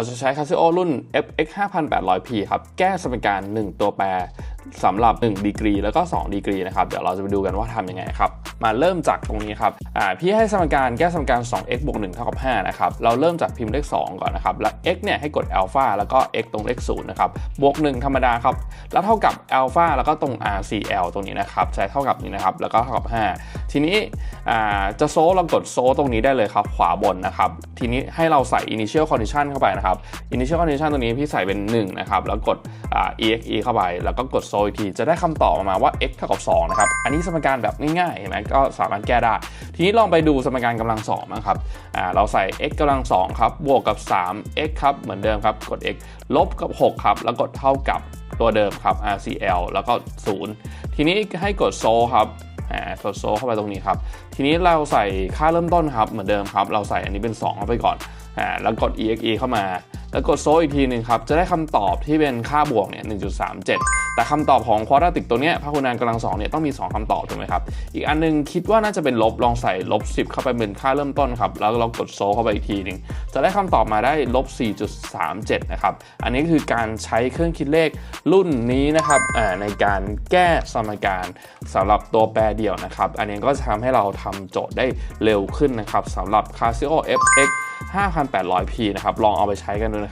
เราจะใช้ Casio รุ่น FX 5800P ครับ แก้สมการ 1 ตัวแปรสำหรับ 1 ดีกรี แล้วก็ 2 ดีกรีนะครับ เดี๋ยวเราจะไปดูกันว่าทำยังไงครับ มาเริ่มจากตรงนี้ครับ อ่า พี่ให้สมการแก้สมการ 2x บวก1เท่ากับ5นะครับ เราเริ่มจากพิมพ์เลข 2 ก่อนนะครับ แล้ว x เนี่ยให้กด alpha แล้วก็ x ตรงเลข0นะครับ บวก 1 ธรรมดาครับ แล้วเท่ากับ alpha แล้วก็ตรง rcl ตรงนี้นะครับ ใช้เท่ากับนี้นะครับ แล้วก็เท่ากับ 5 ทีนี้จะโซลเรากดโซลตรงนี้ได้เลยครับ ขวาบนนะครับ ทีนี้ให้เราใส่ initial condition เข้าไปนะครับ initial condition ตรงนี้พี่ใส่เป็น 1 นะครับ แล้วกดอ่า exe เข้าไป แล้วก็กดโซลอีกที จะได้คำตอบออกมาว่า x เท่ากับ2นะครับ อันนี้สมการแบบง่ายๆเห็นไหมก็สามารถแก้ได้ ทีนี้ลองไปดูสมการกำลังสองนะครับเราใส่ x กำลังสองครับบวกกับ 3x ครับเหมือนเดิมครับกด x ลบกับ 6 ครับ แล้วกดเท่ากับตัวเดิมครับ rcl แล้วก็ 0 ทีนี้ให้กดโซลครับ อ่ากดโซเข้าไปตรงนี้ครับ ทีนี้เราใส่ค่าเริ่มต้นครับเหมือนเดิมครับ เราใส่อันนี้เป็น 2 เข้าไปก่อนอ่าแล้วกด exe เข้ามา แล้วกดโซอีกทีหนึ่งครับ จะได้คำตอบที่เป็นค่าบวกเนี่ย1.37แต่คำตอบของควอดราติกตัวเนี้ยพหุนานกำลังสองเนี่ยต้องมี 2คำตอบถูกไหมครับ อีกอันหนึงคิดว่าน่าจะเป็นลบลองใส่ลบ10เข้าไปเป็นค่าเริ่มต้นครับ แล้วเรากดโซลเข้าไปอีกทีหนึ่งจะได้คำตอบมาได้ลบ4.37 นะครับ อันนี้คือการใช้เครื่องคิดเลขรุ่นนี้นะครับในการแก้สมการสำหรับตัวแปรเดี่ยวนะครับ อันนี้ก็จะทำให้เราทำโจทย์ได้เร็วขึ้นนะครับสำหรับ Casio FX 5800P นะครับ ลองเอาไปใช้กันดูนะครับ